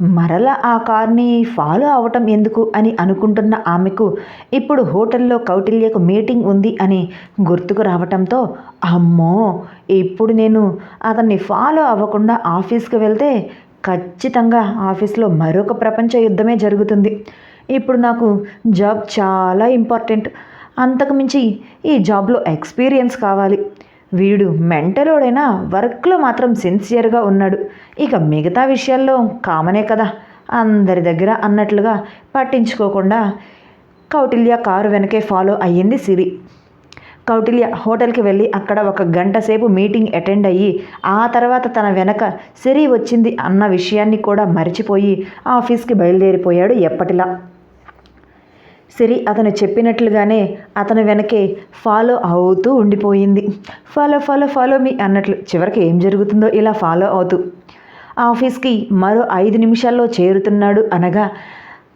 మరలా ఆ కార్ని ఫాలో అవటం ఎందుకు అని అనుకుంటున్న ఆమెకు ఇప్పుడు హోటల్లో కౌటిల్యకు మీటింగ్ ఉంది అని గుర్తుకు రావటంతో అమ్మో! ఇప్పుడు నేను అతన్ని ఫాలో అవ్వకుండా ఆఫీస్కి వెళ్తే ఖచ్చితంగా ఆఫీస్లో మరొక ప్రపంచ యుద్ధమే జరుగుతుంది. ఇప్పుడు నాకు జాబ్ చాలా ఇంపార్టెంట్. అంతకుమించి ఈ జాబ్లో ఎక్స్పీరియన్స్ కావాలి. వీడు మెంటలోడైనా వర్క్లో మాత్రం సిన్సియర్గా ఉన్నాడు. ఇక మిగతా విషయాల్లో కామనే కదా. అందరి దగ్గర అన్నట్లుగా పట్టించుకోకుండా కౌటిల్య కారు వెనకే ఫాలో అయ్యింది సిరి. కౌటిల్య హోటల్కి వెళ్ళి అక్కడ ఒక గంట సేపు మీటింగ్ అటెండ్ అయ్యి ఆ తర్వాత తన వెనక సిరి వచ్చింది అన్న విషయాన్ని కూడా మర్చిపోయి ఆఫీస్కి బయలుదేరిపోయాడు ఎప్పటిలా. సిరి అతను చెప్పినట్లుగానే అతని వెనకే ఫాలో అవుతూ ఉండిపోయింది. ఫాలో ఫాలో ఫాలో మీ అన్నట్లు చివరికి ఏం జరుగుతుందో ఇలా ఫాలో అవుతూ. ఆఫీస్కి మరో ఐదు నిమిషాల్లో చేరుతున్నాడు అనగా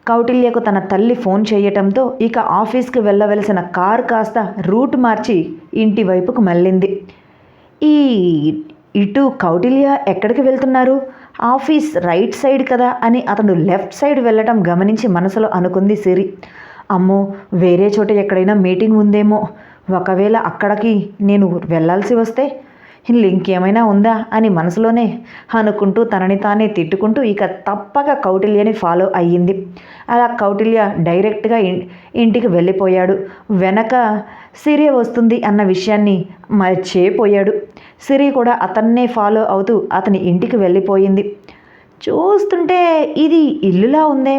కౌటిల్యకు తన తల్లి ఫోన్ చేయటంతో ఇక ఆఫీస్కి వెళ్ళవలసిన కారు కాస్త రూట్ మార్చి ఇంటి వైపుకు మళ్ళింది. ఈ ఇటు కౌటిల్య ఎక్కడికి వెళ్తున్నారు? ఆఫీస్ రైట్ సైడ్ కదా అని అతను లెఫ్ట్ సైడ్ వెళ్ళటం గమనించి మనసులో అనుకుంది సిరి. అమ్మో వేరే చోట ఎక్కడైనా మీటింగ్ ఉందేమో. ఒకవేళ అక్కడికి నేను వెళ్ళాల్సి వస్తే ఇంకేమైనా ఉందా అని మనసులోనే అనుకుంటూ తనని తానే తిట్టుకుంటూ ఇక తప్పక కౌటిల్యని ఫాలో అయ్యింది. అలా కౌటిల్య డైరెక్ట్గా ఇంటికి వెళ్ళిపోయాడు. వెనక సిరి వస్తుంది అన్న విషయాన్ని మర్చేపోయాడు. సిరి కూడా అతన్నే ఫాలో అవుతూ అతని ఇంటికి వెళ్ళిపోయింది. చూస్తుంటే ఇది ఇల్లులా ఉందే.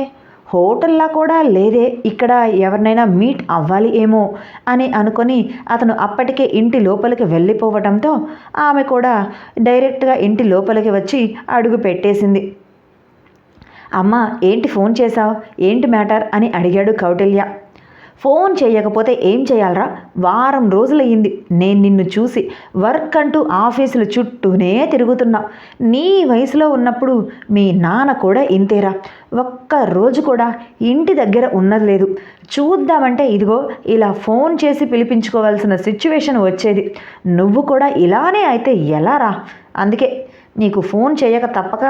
హోటల్లా కూడా లేదే ఇక్కడ ఎవరినైనా మీట్ అవ్వాలి ఏమో అని అనుకొని అతను అప్పటికే ఇంటి లోపలికి వెళ్ళిపోవడంతో ఆమె కూడా డైరెక్ట్గా ఇంటి లోపలికి వచ్చి అడుగు పెట్టేసింది. అమ్మ ఏంటి ఫోన్ చేశావు? ఏంటి మ్యాటర్? అని అడిగాడు కౌటిల్య. ఫోన్ చేయకపోతే ఏం చేయాలరా? వారం రోజులయ్యింది. నేను నిన్ను చూసి వర్క్ అంటూ ఆఫీసుల చుట్టూనే తిరుగుతున్నా. నీ వయసులో ఉన్నప్పుడు మీ నాన్న కూడా ఇంతేరా. ఒక్క రోజు కూడా ఇంటి దగ్గర ఉన్నది లేదు. చూద్దామంటే ఇదిగో ఇలా ఫోన్ చేసి పిలిపించుకోవాల్సిన సిచ్యువేషన్ వచ్చేది. నువ్వు కూడా ఇలానే అయితే ఎలా రా? అందుకే నీకు ఫోన్ చేయక తప్పక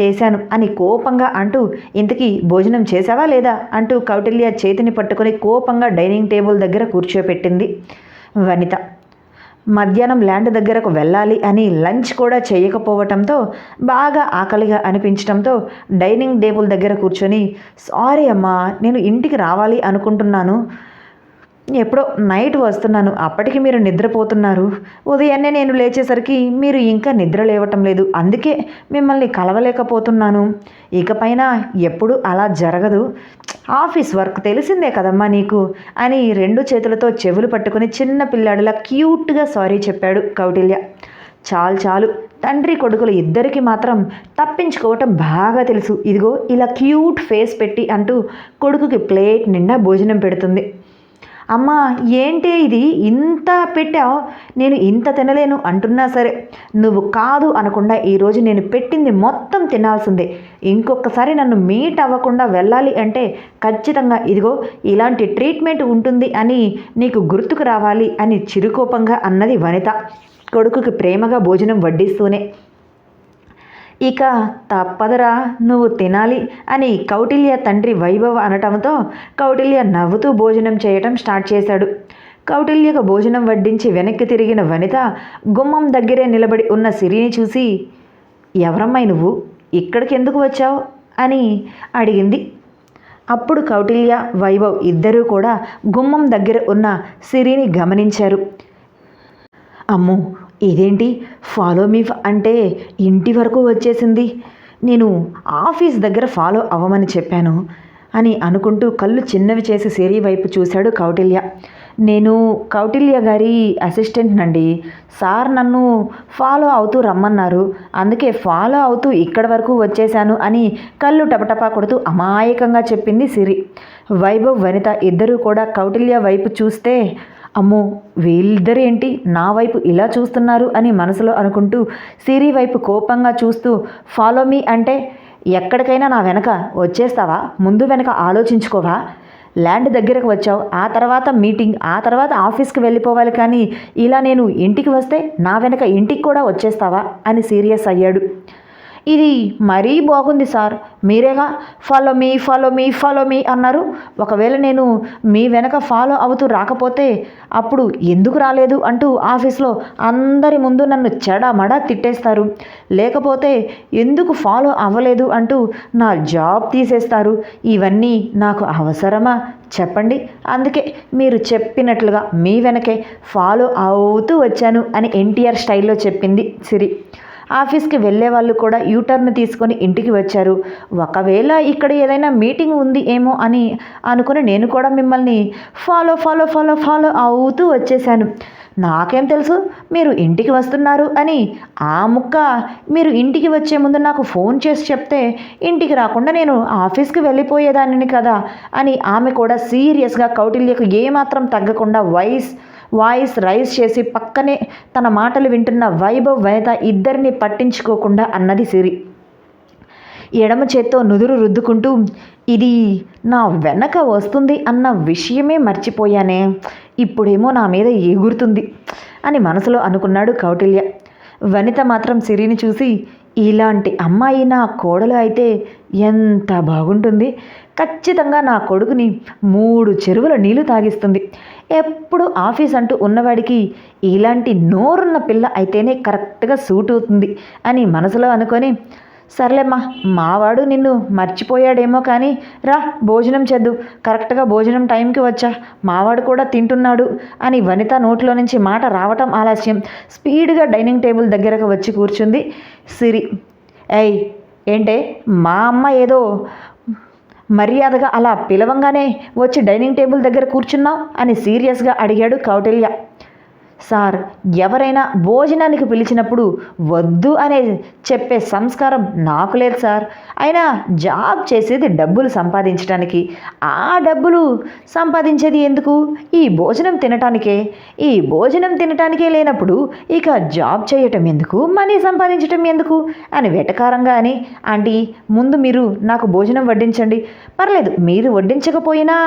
చేశాను అని కోపంగా అంటూ ఇంతకీ భోజనం చేశావా లేదా? అంటూ కౌటిల్య చేతిని పట్టుకొని కోపంగా డైనింగ్ టేబుల్ దగ్గర కూర్చోపెట్టింది వనిత. మధ్యాహ్నం ల్యాండ్ దగ్గరకు వెళ్ళాలి అని లంచ్ కూడా చేయకపోవటంతో బాగా ఆకలిగా అనిపించడంతో డైనింగ్ టేబుల్ దగ్గర కూర్చొని సారీ అమ్మా నేను ఇంటికి రావాలి అనుకుంటున్నాను. ఎప్పుడో నైట్ వస్తున్నాను. అప్పటికి మీరు నిద్రపోతున్నారు. ఉదయాన్నే నేను లేచేసరికి మీరు ఇంకా నిద్ర లేవటం లేదు. అందుకే మిమ్మల్ని కలవలేకపోతున్నాను. ఇకపైన ఎప్పుడు అలా జరగదు. ఆఫీస్ వర్క్ తెలిసిందే కదమ్మా నీకు? అని రెండు చేతులతో చెవులు పట్టుకుని చిన్న పిల్లాడిలా క్యూట్గా సారీ చెప్పాడు కౌటిల్య. చాలు చాలు. తండ్రి కొడుకులు ఇద్దరికి మాత్రం తప్పించుకోవటం బాగా తెలుసు. ఇదిగో ఇలా క్యూట్ ఫేస్ పెట్టి అంటూ కొడుకుకి ప్లేట్ నిండా భోజనం పెడుతుంది. అమ్మా ఏంటి ఇది? ఇంత పెట్టావు? నేను ఇంత తినలేను అంటున్నా సరే. నువ్వు కాదు అనకుండా ఈరోజు నేను పెట్టింది మొత్తం తినాల్సిందే. ఇంకొకసారి నన్ను మీట్ అవ్వకుండా వెళ్ళాలి అంటే ఖచ్చితంగా ఇదిగో ఇలాంటి ట్రీట్మెంట్ ఉంటుంది అని నీకు గుర్తుకు రావాలి అని చిరుకోపంగా అన్నది వనిత. కొడుకుకి ప్రేమగా భోజనం వడ్డిస్తూనే ఇక తప్పదరా నువ్వు తినాలి అని కౌటిల్య తండ్రి వైభవ్ అనటంతో కౌటిల్య నవ్వుతూ భోజనం చేయటం స్టార్ట్ చేశాడు. కౌటిల్యకు భోజనం వడ్డించి వెనక్కి తిరిగిన వనిత గుమ్మం దగ్గరే నిలబడి ఉన్న సిరిని చూసి ఎవరమ్మాయి నువ్వు? ఇక్కడికి ఎందుకు వచ్చావు? అని అడిగింది. అప్పుడు కౌటిల్య వైభవ్ ఇద్దరూ కూడా గుమ్మం దగ్గర ఉన్న సిరిని గమనించారు. అమ్మో ఇదేంటి? ఫాలో మీ అంటే ఇంటి వరకు వచ్చేసింది. నేను ఆఫీస్ దగ్గర ఫాలో అవ్వమని చెప్పాను అని అనుకుంటూ కళ్ళు చిన్నవి చేసి సిరి వైపు చూశాడు కౌటిల్య. నేను కౌటిల్య గారి అసిస్టెంట్నండి సార్ నన్ను ఫాలో అవుతూ రమ్మన్నారు. అందుకే ఫాలో అవుతూ ఇక్కడి వరకు వచ్చేశాను అని కళ్ళు టపటపా కొడుతూ అమాయకంగా చెప్పింది సిరి. వైభవ్ వనిత ఇద్దరూ కూడా కౌటిల్య వైపు చూస్తే అమ్మో వీళ్ళిద్దరు ఏంటి నా వైపు ఇలా చూస్తున్నారు అని మనసులో అనుకుంటూ సిరి వైపు కోపంగా చూస్తూ ఫాలో మీ అంటే ఎక్కడికైనా నా వెనక వచ్చేస్తావా? ముందు వెనక ఆలోచించుకోవా? ల్యాండ్ దగ్గరకు వచ్చావు ఆ తర్వాత మీటింగ్ ఆ తర్వాత ఆఫీస్కి వెళ్ళిపోవాలి కానీ ఇలా నేను ఇంటికి వస్తే నా వెనక ఇంటికి కూడా వచ్చేస్తావా? అని సీరియస్ అయ్యాడు. ఇది మరీ బాగుంది sir. మీరేగా follow me follow me follow me అన్నారు. ఒకవేళ నేను మీ వెనక ఫాలో అవుతూ రాకపోతే అప్పుడు ఎందుకు రాలేదు అంటూ ఆఫీస్లో అందరి ముందు నన్ను చెడమడ తిట్టేస్తారు. లేకపోతే ఎందుకు ఫాలో అవ్వలేదు అంటూ నా జాబ్ తీసేస్తారు. ఇవన్నీ నాకు అవసరమా? చెప్పండి. అందుకే మీరు చెప్పినట్లుగా మీ వెనకే ఫాలో అవుతూ వచ్చాను అని ఎన్టీఆర్ స్టైల్లో చెప్పింది సిరి. ఆఫీస్కి వెళ్ళే వాళ్ళు కూడా యూటర్న్ తీసుకొని ఇంటికి వచ్చారు. ఒకవేళ ఇక్కడ ఏదైనా మీటింగ్ ఉంది ఏమో అని అనుకుని నేను కూడా మిమ్మల్ని ఫాలో ఫాలో ఫాలో ఫాలో అవుతూ వచ్చేసాను నాకేం తెలుసు? మీరు ఇంటికి వస్తున్నారు అని ఆ ముక్క మీరు ఇంటికి వచ్చే ముందు నాకు ఫోన్ చేసి చెప్తే ఇంటికి రాకుండా నేను ఆఫీస్కి వెళ్ళిపోయేదానిని కదా అని ఆమె కూడా సీరియస్గా కౌటిల్యకు ఏమాత్రం తగ్గకుండా వాయిస్ వాయిస్ రైజ్ చేసి పక్కనే తన మాటలు వింటున్న వైభవ్ వనిత ఇద్దరిని పట్టించుకోకుండా అన్నది సిరి. ఎడమ చేత్తో నుదురు రుద్దుకుంటూ ఇది నా వెనక వస్తుంది అన్న విషయమే మర్చిపోయానే. ఇప్పుడేమో నా మీద ఎగురుతుంది అని మనసులో అనుకున్నాడు కౌటిల్య. వనిత మాత్రం సిరిని చూసి ఇలాంటి అమ్మాయి నా కోడలు అయితే ఎంత బాగుంటుంది. ఖచ్చితంగా నా కొడుకుని మూడు చెరువుల నీళ్ళు తాగిస్తుంది. ఎప్పుడు ఆఫీస్ అంటూ ఉన్నవాడికి ఇలాంటి నోరున్న పిల్ల అయితేనే కరెక్ట్గా సూట్ అవుతుంది అని మనసులో అనుకొని సర్లేమ్మా మావాడు నిన్ను మర్చిపోయాడేమో కానీ రా భోజనం చేద్దు. కరెక్ట్గా భోజనం టైంకి వచ్చా. మావాడు కూడా తింటున్నాడు అని వనిత నోట్లో నుంచి మాట రావటం ఆలస్యం. స్పీడ్గా డైనింగ్ టేబుల్ దగ్గరకు వచ్చి కూర్చుంది సిరి. ఏయ్ ఏంటే మా అమ్మ ఏదో మర్యాదగా అలా పిలవంగానే వచ్చి డైనింగ్ టేబుల్ దగ్గర కూర్చున్నావు అని సీరియస్గా అడిగాడు కౌటిల్య. సార్ ఎవరైనా భోజనానికి పిలిచినప్పుడు వద్దు అనే చెప్పే సంస్కారం నాకు లేదు సార్. అయినా జాబ్ చేసేది డబ్బులు సంపాదించడానికి ఆ డబ్బులు సంపాదించేది ఎందుకు? ఈ భోజనం తినటానికే. ఈ భోజనం తినటానికే లేనప్పుడు ఇక జాబ్ చేయటం ఎందుకు? మనీ సంపాదించటం ఎందుకు? అని వెటకారంగా అని ఆంటీ ముందు మీరు నాకు భోజనం వడ్డించండి. పర్లేదు మీరు వడ్డించకపోయినా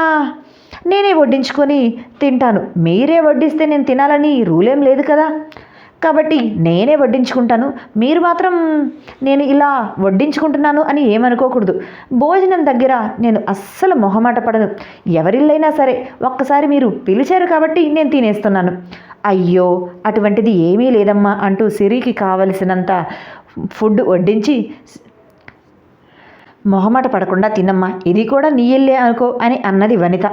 నేనే వడ్డించుకొని తింటాను. మీరే వడ్డిస్తే నేను తినాలని రూలేం లేదు కదా. కాబట్టి నేనే వడ్డించుకుంటాను. మీరు మాత్రం నేను ఇలా వడ్డించుకుంటున్నాను అని ఏమనుకోకూడదు. భోజనం దగ్గర నేను అస్సలు మొహమాట పడను. ఎవరిల్లైనా సరే ఒక్కసారి మీరు పిలిచారు కాబట్టి నేను తినేస్తున్నాను. అయ్యో అటువంటిది ఏమీ లేదమ్మా అంటూ సిరికి కావలసినంత ఫుడ్ వడ్డించి మొహమాట పడకుండా తినమ్మా. ఇది కూడా నీ ఇల్లే అనుకో అని అన్నది వనిత.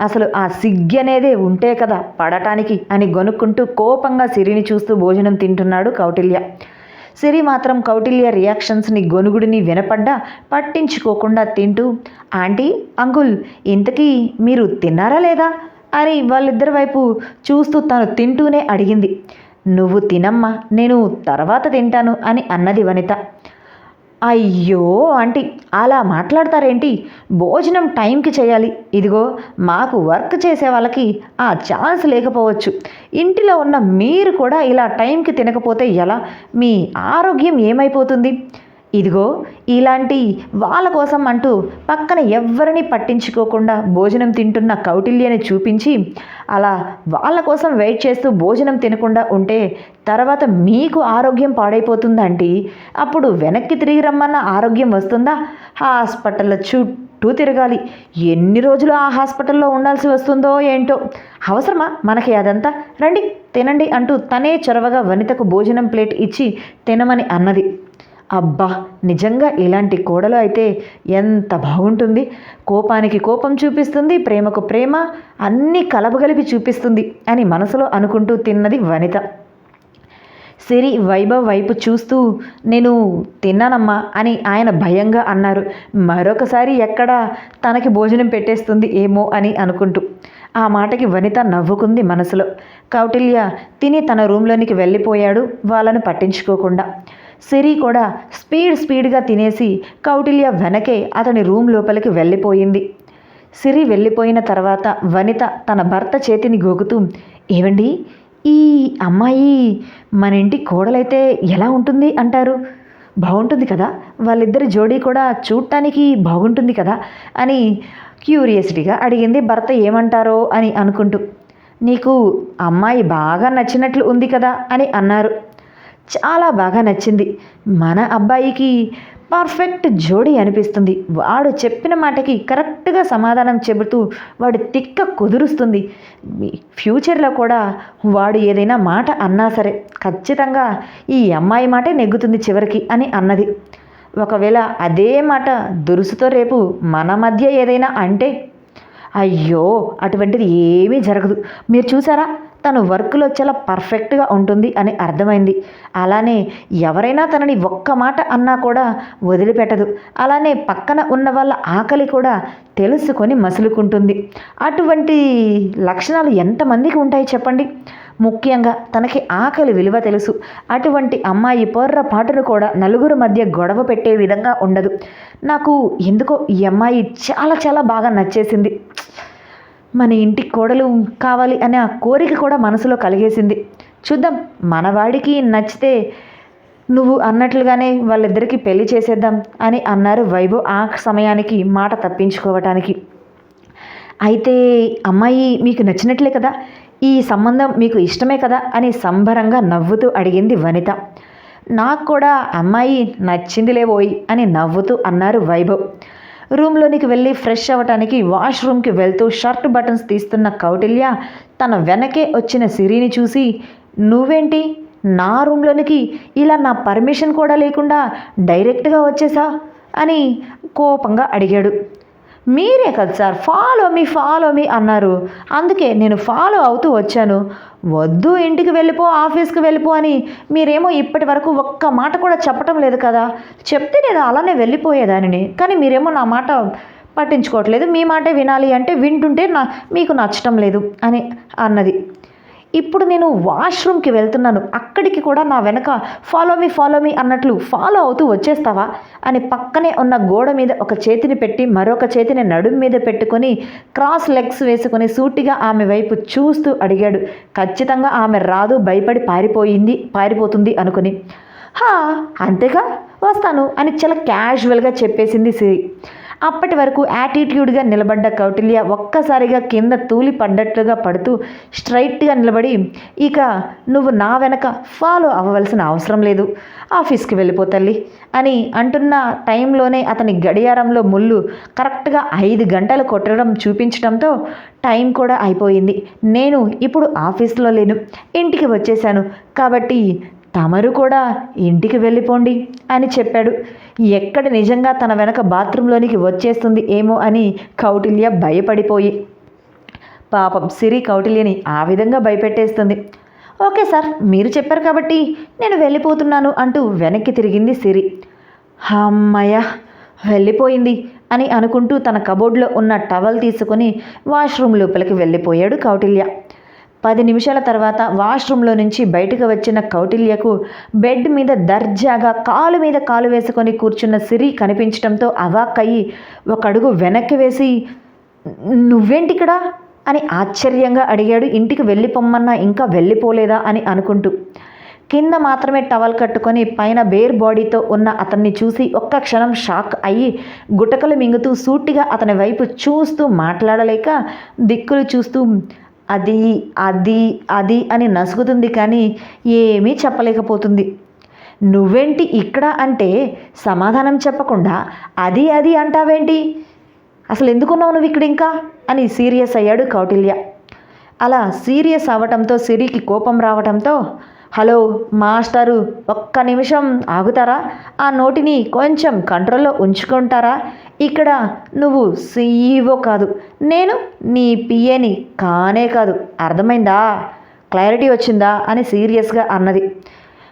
అసలు ఆ సిగ్గి అనేదే ఉంటే కదా పడటానికి అని గొనుక్కుంటూ కోపంగా సిరిని చూస్తూ భోజనం తింటున్నాడు కౌటిల్య. సిరి మాత్రం కౌటిల్య రియాక్షన్స్ని గొనుగుడిని వినపడ్డా పట్టించుకోకుండా తింటూ ఆంటీ అంకుల్ ఇంతకీ మీరు తిన్నారా లేదా? అని వాళ్ళిద్దరి వైపు చూస్తూ తను తింటూనే అడిగింది. నువ్వు తినమ్మా నేను తర్వాత తింటాను అని అన్నది వనిత. అయ్యో ఆంటీ అలా మాట్లాడతారేంటి? భోజనం టైంకి చేయాలి. ఇదిగో మాకు వర్క్ చేసే వాళ్ళకి ఆ ఛాన్స్ లేకపోవచ్చు. ఇంటిలో ఉన్న మీరు కూడా ఇలా టైంకి తినకపోతే ఎలా? మీ ఆరోగ్యం ఏమైపోతుంది? ఇదిగో ఇలాంటి వాళ్ళ కోసం అంటూ పక్కన ఎవ్వరిని పట్టించుకోకుండా భోజనం తింటున్న కౌటిల్యని చూపించి అలా వాళ్ళ కోసం వెయిట్ చేస్తూ భోజనం తినకుండా ఉంటే తర్వాత మీకు ఆరోగ్యం పాడైపోతుందండి అప్పుడు వెనక్కి తిరిగి రమ్మన్న ఆరోగ్యం వస్తుందా? హాస్పిటల్ చుట్టూ తిరగాలి. ఎన్ని రోజులు ఆ హాస్పిటల్లో ఉండాల్సి వస్తుందో ఏంటో? అవసరమా మనకి అదంతా? రండి తినండి అంటూ తనే చొరవగా వనితకు భోజనం ప్లేట్ ఇచ్చి తినమని అన్నది. అబ్బా నిజంగా ఇలాంటి కోడలు అయితే ఎంత బాగుంటుంది. కోపానికి కోపం చూపిస్తుంది ప్రేమకు ప్రేమ అన్నీ కలపగలిపి చూపిస్తుంది అని మనసులో అనుకుంటూ తిన్నది వనిత. సిరి వైభవ్ వైపు చూస్తూ నేను తిన్నానమ్మా అని ఆయన భయంగా అన్నారు. మరొకసారి ఎక్కడ తనకి భోజనం పెట్టేస్తుంది ఏమో అని అనుకుంటూ. ఆ మాటకి వనిత నవ్వుకుంది మనసులో. కౌటిల్య తిని తన రూమ్లోనికి వెళ్ళిపోయాడు వాళ్ళను పట్టించుకోకుండా. సిరి కూడా స్పీడ్ స్పీడ్గా తినేసి కౌటిల్య వెనకే అతని రూమ్ లోపలికి వెళ్ళిపోయింది. సిరి వెళ్ళిపోయిన తర్వాత వనిత తన భర్త చేతిని గోకుతూ ఏవండి? ఈ అమ్మాయి మన ఇంటి కోడలైతే ఎలా ఉంటుంది? అంటారు. బాగుంటుంది కదా వాళ్ళిద్దరి జోడీ కూడా చూడటానికి బాగుంటుంది కదా అని క్యూరియాసిటీగా అడిగింది భర్త ఏమంటారో అని అనుకుంటూ. నీకు అమ్మాయి బాగా నచ్చినట్లు ఉంది కదా అని అన్నారు. చాలా బాగా నచ్చింది. మన అబ్బాయికి పర్ఫెక్ట్ జోడీ అనిపిస్తుంది. వాడు చెప్పిన మాటకి కరెక్ట్గా సమాధానం చెబుతూ వాడు తిక్క కుదురుస్తుంది. ఫ్యూచర్లో కూడా వాడు ఏదైనా మాట అన్నా సరే ఖచ్చితంగా ఈ అమ్మాయి మాటే నెగ్గుతుంది చివరికి అని అన్నది. ఒకవేళ అదే మాట దురుసుతో రేపు మన మధ్య ఏదైనా అంటే అయ్యో అటువంటిది ఏమీ జరగదు. మీరు చూసారా? తను వర్క్లో చాలా పర్ఫెక్ట్గా ఉంటుంది అని అర్థమైంది. అలానే ఎవరైనా తనని ఒక్క మాట అన్నా కూడా వదిలిపెట్టదు. అలానే పక్కన ఉన్న వాళ్ళ ఆకలి కూడా తెలుసుకొని మసులుకుంటుంది. అటువంటి లక్షణాలు ఎంతమందికి ఉంటాయి చెప్పండి? ముఖ్యంగా తనకి ఆకలి విలువ తెలుసు. అటువంటి అమ్మాయి పొర్రపాటును కూడా నలుగురు మధ్య గొడవ పెట్టే విధంగా ఉండదు. నాకు ఎందుకో ఈ అమ్మాయి చాలా చాలా బాగా నచ్చేసింది. మన ఇంటి కోడలు కావాలి అనే ఆ కోరిక కూడా మనసులో కలిగేసింది. చూద్దాం మనవాడికి నచ్చితే నువ్వు అన్నట్లుగానే వాళ్ళిద్దరికీ పెళ్ళి చేసేద్దాం అని అన్నారు వైభవ్ ఆ సమయానికి మాట తప్పించుకోవటానికి. అయితే అమ్మాయి మీకు నచ్చినట్లే కదా? ఈ సంబంధం మీకు ఇష్టమే కదా? అని సంబరంగా నవ్వుతూ అడిగింది వనిత. నాకు కూడా అమ్మాయి నచ్చిందిలే ఓయ్ అని నవ్వుతూ అన్నారు వైభవ్. రూమ్లోనికి వెళ్ళి ఫ్రెష్ అవ్వటానికి వాష్రూమ్కి వెళ్తూ షర్ట్ బటన్స్ తీస్తున్న కౌటిల్య తన వెనకే వచ్చిన సిరిని చూసి నువ్వేంటి? నా రూమ్లోనికి ఇలా నా పర్మిషన్ కూడా లేకుండా డైరెక్ట్గా వచ్చేసా? అని కోపంగా అడిగాడు. మీరే కదా sir follow me follow me అన్నారు. అందుకే నేను ఫాలో అవుతూ వచ్చాను. వద్దు ఇంటికి వెళ్ళిపో ఆఫీస్కి వెళ్ళిపో అని మీరేమో ఇప్పటి వరకు ఒక్క మాట కూడా చెప్పటం లేదు కదా. చెప్తే నేను అలానే వెళ్ళిపోయేదానిని. కానీ మీరేమో నా మాట పట్టించుకోవట్లేదు. మీ మాటే వినాలి అంటే వింటుంటే నా మీకు నచ్చటం లేదు అని అన్నది. ఇప్పుడు నేను వాష్రూమ్కి వెళ్తున్నాను. అక్కడికి కూడా నా వెనక ఫాలో మీ ఫాలో మీ అన్నట్లు ఫాలో అవుతూ వచ్చేస్తావా? అని పక్కనే ఉన్న గోడ మీద ఒక చేతిని పెట్టి మరొక చేతిని నడుం మీద పెట్టుకొని క్రాస్ లెగ్స్ వేసుకొని సూటిగా ఆమె వైపు చూస్తూ అడిగాడు. ఖచ్చితంగా ఆమె రాదు భయపడి పారిపోయింది పారిపోతుంది అనుకుని. హా అంతేగా? వస్తాను అని చాలా క్యాజువల్గా చెప్పేసింది సిరి అప్పటి వరకు యాటిట్యూడ్గా నిలబడ్డ కౌటిల్య ఒక్కసారిగా కింద తూలి పడ్డట్లుగా పడుతూ స్ట్రైట్గా నిలబడి ఇక నువ్వు నా వెనక ఫాలో అవ్వవలసిన అవసరం లేదు. ఆఫీస్కి వెళ్ళిపోతల్లి అని అంటున్న టైంలోనే అతని గడియారంలో ముళ్ళు కరెక్ట్గా ఐదు గంటలు కొట్టడం చూపించడంతో టైం కూడా అయిపోయింది. నేను ఇప్పుడు ఆఫీస్లో లేను. ఇంటికి వచ్చేసాను కాబట్టి తమరు కూడా ఇంటికి వెళ్ళిపోండి అని చెప్పాడు. ఎక్కడ నిజంగా తన వెనక బాత్రూంలోనికి వచ్చేస్తుంది ఏమో అని కౌటిల్య భయపడిపోయి. పాపం సిరి కౌటిల్యని ఆ విధంగా భయపెట్టేస్తుంది. ఓకే సార్ మీరు చెప్పారు కాబట్టి నేను వెళ్ళిపోతున్నాను అంటూ వెనక్కి తిరిగింది సిరి. అమ్మయ్య వెళ్ళిపోయింది అని అనుకుంటూ తన కబోర్డ్లో ఉన్న టవల్ తీసుకొని వాష్రూమ్ లోపలికి వెళ్ళిపోయాడు కౌటిల్య. పది నిమిషాల తర్వాత వాష్రూమ్లో నుంచి బయటకు వచ్చిన కౌటిల్యకు బెడ్ మీద దర్జాగా కాలు మీద కాలు వేసుకొని కూర్చున్న సిరి కనిపించడంతో అవాక్కయ్యి ఒక అడుగు వెనక్కి వేసి నువ్వేంటిక్కడ? అని ఆశ్చర్యంగా అడిగాడు. ఇంటికి వెళ్ళిపోమ్మన్నా ఇంకా వెళ్ళిపోలేదా? అని అనుకుంటూ కింద మాత్రమే టవల్ కట్టుకొని పైన బేర్ బాడీతో ఉన్న అతన్ని చూసి ఒక్క క్షణం షాక్ అయ్యి గుటకలు మింగుతూ సూటిగా అతని వైపు చూస్తూ మాట్లాడలేక దిక్కులు చూస్తూ అది అది అది అని నసుగుతుంది కానీ ఏమీ చెప్పలేకపోతుంది. నువ్వేంటి ఇక్కడ అంటే సమాధానం చెప్పకుండా అది అది అంటావేంటి? అసలు ఎందుకున్నావు నువ్వు ఇక్కడ ఇంకా? అని సీరియస్ అయ్యాడు కౌటిల్య. అలా సీరియస్ అవ్వటంతో సిరికి కోపం రావటంతో హలో మాస్టరు ఒక్క నిమిషం ఆగుతారా? ఆ నోటిని కొంచెం కంట్రోల్లో ఉంచుకుంటారా? ఇక్కడ నువ్వు సీఈఓ కాదు నేను నీ పిఏని కానే కాదు. అర్థమైందా? క్లారిటీ వచ్చిందా? అని సీరియస్గా అన్నది.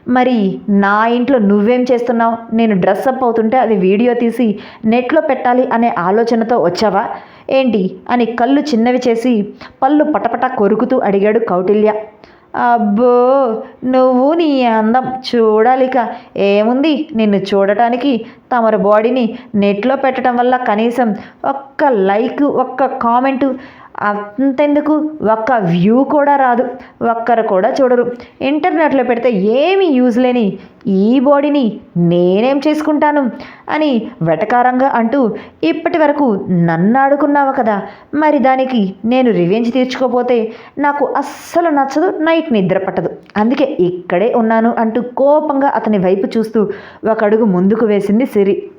మరి నా ఇంట్లో నువ్వేం చేస్తున్నావు? నేను డ్రెస్అప్ అవుతుంటే అది వీడియో తీసి నెట్లో పెట్టాలి అనే ఆలోచనతో వచ్చావా? ఏంటి? అని కళ్ళు చిన్నవి చేసి పళ్ళు పటపట కొరుకుతూ అడిగాడు కౌటిల్య. అబ్బో నువ్వు నీ అందం చూడాలిక. ఏముంది? నిన్ను చూడటానికి తమరి బాడీని నెట్లో పెట్టడం వల్ల కనీసం ఒక్క లైక్ ఒక్క కామెంటు అంతెందుకు? ఒక్క వ్యూ కూడా రాదు. ఒక్కరు కూడా చూడరు. ఇంటర్నెట్లో పెడితే ఏమీ యూజ్ లేని ఈ బాడీని నేనేం చేసుకుంటాను? అని వెటకారంగా అంటూ ఇప్పటి వరకు నన్ను ఆడుకున్నావు కదా మరి దానికి నేను రివెంజ్ తీర్చుకోపోతే నాకు అస్సలు నచ్చదు నైట్ నిద్ర పట్టదు. అందుకే ఇక్కడే ఉన్నాను అంటూ కోపంగా అతని వైపు చూస్తూ ఒక అడుగు ముందుకు వేసింది సిరి.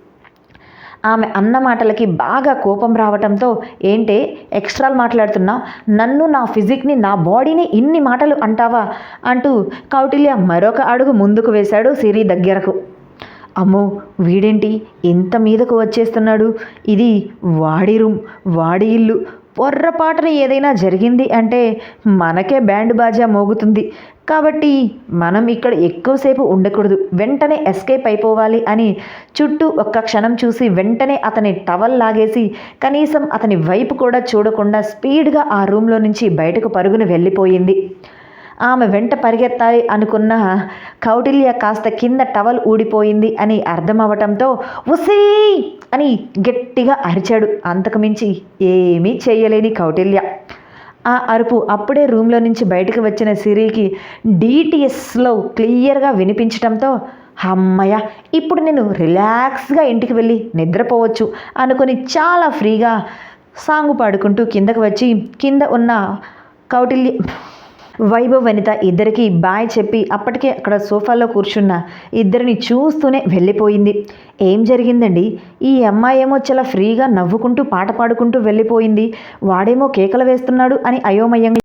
ఆమె అన్న మాటలకి బాగా కోపం రావటంతో ఏంటే ఎక్స్ట్రాలు మాట్లాడుతున్నా నన్ను నా ఫిజిక్ని నా బాడీని ఇన్ని మాటలు అంటావా? అంటూ కౌటిల్య మరొక అడుగు ముందుకు వేశాడు సిరి దగ్గరకు. అమ్మో వీడేంటి? ఇంత మీదకు వచ్చేస్తున్నాడు? ఇది వాడి రూమ్ వాడి ఇల్లు. పొర్రపాటున ఏదైనా జరిగింది అంటే మనకే బ్యాండ్ బాజా మోగుతుంది. కాబట్టి మనం ఇక్కడ ఎక్కువసేపు ఉండకూడదు. వెంటనే ఎస్కేప్ అయిపోవాలి అని చుట్టూ ఒక్క క్షణం చూసి వెంటనే అతని టవల్ లాగేసి కనీసం అతని వైపు కూడా చూడకుండా స్పీడ్గా ఆ రూమ్లో నుంచి బయటకు పరుగున వెళ్ళిపోయింది. ఆమె వెంట పరిగెత్తాలి అనుకున్న కౌటిల్య కాస్త కింద టవల్ ఊడిపోయింది అని అర్థమవటంతో ఉసీ అని గట్టిగా అరిచాడు. అంతకుమించి ఏమీ చేయలేని కౌటిల్య. ఆ అరుపు అప్పుడే రూమ్లో నుంచి బయటకు వచ్చిన సిరికి డిటిఎస్లో క్లియర్గా వినిపించటంతో అమ్మయ్య ఇప్పుడు నేను రిలాక్స్గా ఇంటికి వెళ్ళి నిద్రపోవచ్చు అనుకొని చాలా ఫ్రీగా సాంగు పాడుకుంటూ కిందకు వచ్చి కింద ఉన్న కౌటిల్య వైభవ్ వనిత ఇద్దరికి బాయ్ చెప్పి అప్పటికే అక్కడ సోఫాలో కూర్చున్న ఇద్దరిని చూస్తూనే వెళ్ళిపోయింది. ఏం జరిగిందండి? ఈ అమ్మాయి ఏమో చాలా ఫ్రీగా నవ్వుకుంటూ పాట పాడుకుంటూ వెళ్ళిపోయింది. వాడేమో కేకలు వేస్తున్నాడు అని అయోమయంగా